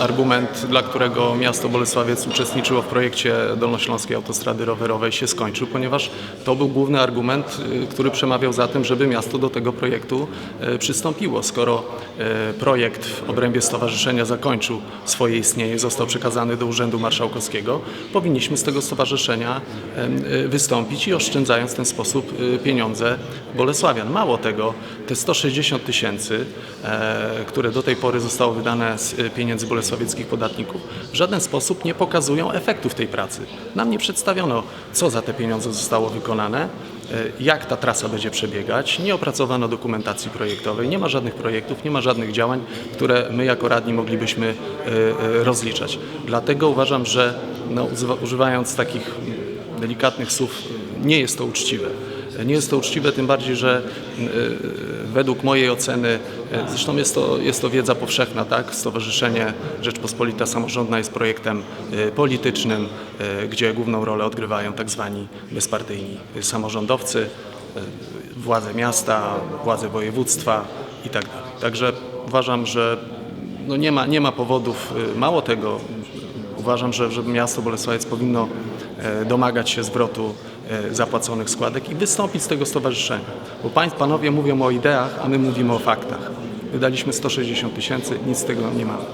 Argument, dla którego miasto Bolesławiec uczestniczyło w projekcie Dolnośląskiej Autostrady Rowerowej się skończył, ponieważ to był główny argument, y, który przemawiał za tym, żeby miasto do tego projektu y, przystąpiło. Skoro y, projekt w obrębie stowarzyszenia zakończył swoje istnienie, został przekazany do Urzędu Marszałkowskiego, powinniśmy z tego stowarzyszenia wystąpić i oszczędzając w ten sposób pieniądze Bolesławian. Mało tego, te 160 tysięcy, e, które do tej pory zostało wydane z e, pieniędzy bolesławieckich podatników, w żaden sposób nie pokazują efektów tej pracy. Nam nie przedstawiono, co za te pieniądze zostało wykonane, e, jak ta trasa będzie przebiegać, nie opracowano dokumentacji projektowej, nie ma żadnych projektów, nie ma żadnych działań, które my jako radni moglibyśmy e, e, rozliczać. Dlatego uważam, że no, używa- używając takich delikatnych słów, nie jest to uczciwe. Nie jest to uczciwe, tym bardziej, że według mojej oceny, y, zresztą jest to, jest to wiedza powszechna, tak? Stowarzyszenie Rzeczpospolita Samorządna jest projektem y, politycznym, y, gdzie główną rolę odgrywają tak zwani bezpartyjni samorządowcy, władze miasta, władze województwa i tak. Także uważam, że no nie, ma, nie ma powodów, mało tego, Uważam, że, że miasto Bolesławiec powinno e, domagać się zwrotu e, zapłaconych składek i wystąpić z tego stowarzyszenia. Bo panowie mówią o ideach, a my mówimy o faktach. Wydaliśmy 160 tysięcy, nic z tego nie mamy.